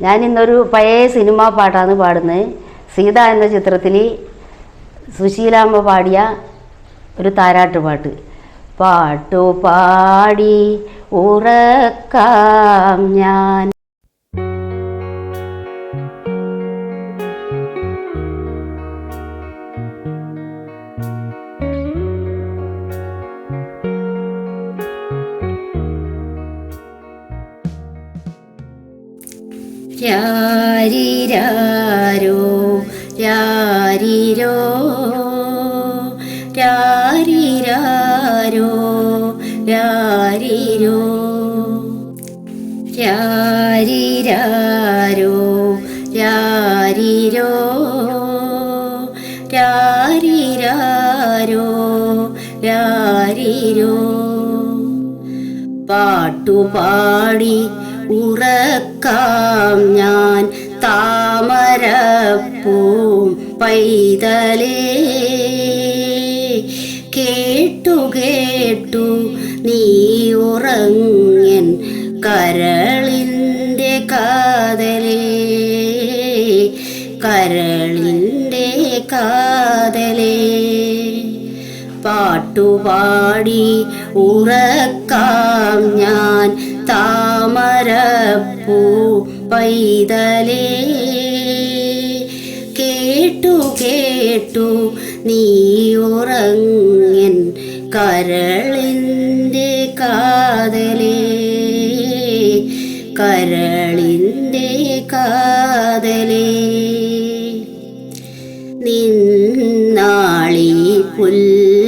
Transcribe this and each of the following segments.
ഞാൻ ഇന്നൊരു പഴയ സിനിമാ പാട്ടാണ് പാടുന്നത് സീത എന്ന ചിത്രത്തിൽ സുശീലാമ്മ പാടിയ ഒരു താരാട്ട് പാട്ട്. പാട്ടു പാടി ഉറക്കാം ഞാൻ. രാരിരാരോ? രാരിരോ? രാരിരാരോ? രാരിരോ? രാരിരാരോ? രാരിരോ? രാരിരാരോ? രാരിരോ? പാട്ടുപാടി ഉറക്കാം ഞാൻ. താമരപ്പൂം പൈതലേ. കേട്ടു കേട്ടു നീ ഉറങ്ങൻ കരളിന്റെ കാതലേ. കരളിന്റെ കാതലേ. പാട്ടുപാടി ഉറക്കാം ഞാൻ. താമരപ്പൂ പൈതലേ. കേട്ടു കേട്ടു നീ ഉറങ്ങൻ കരളിന്റെ കാതലേ. കരളിന്റെ കാതലേ. നിന്നാളി പുൽമാടം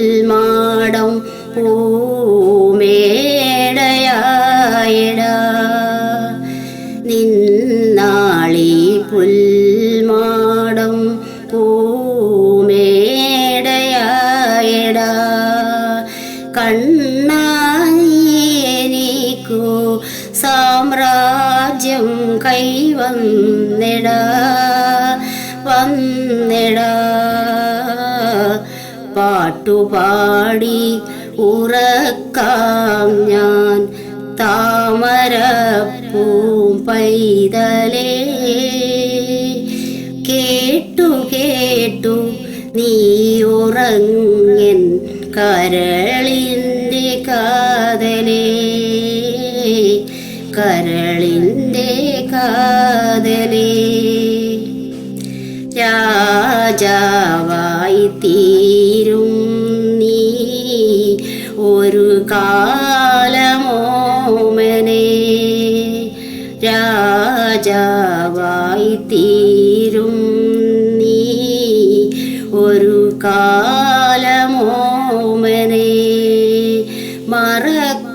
സാമ്രാജ്യം കൈവന്നിട വന്നിട. പാട്ടുപാടി ഉറക്കാം ഞാൻ താമരപ്പൂം പൈതലേ. കേട്ടു കേട്ടു നീ ഉറങ്ങൻ കരളിന്റെ കാതലേ. കരളിന്റെ കാതലേ രാജാവായി തീരും നീ. ഒരു കാലമോമനെ രാജാവായി തീരും നീ. ഒരു കാലമോമനെ മറക്കാതെ അന്നു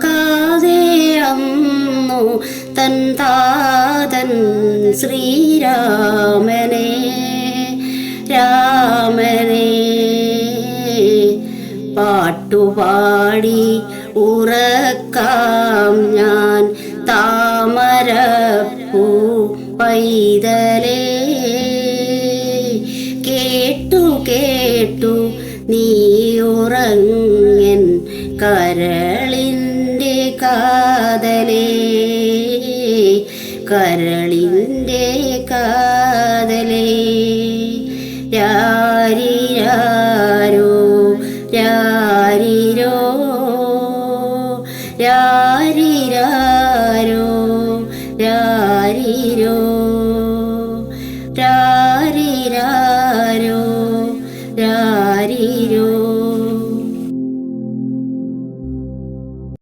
തൻ താതൻ ശ്രീരാമനെ രാമനെ. പാട്ടുപാടി ഉറക്കാം ഞാൻ താമരപ്പൂ പൈതലേ. കേട്ടു കേട്ടു നീ ഉറങ്ങൻ കരളിന്റെ കാതലേ. കരളിന്റെ കാതലേ. രാരിരാരോ രാരിരോ രാരിരാരോ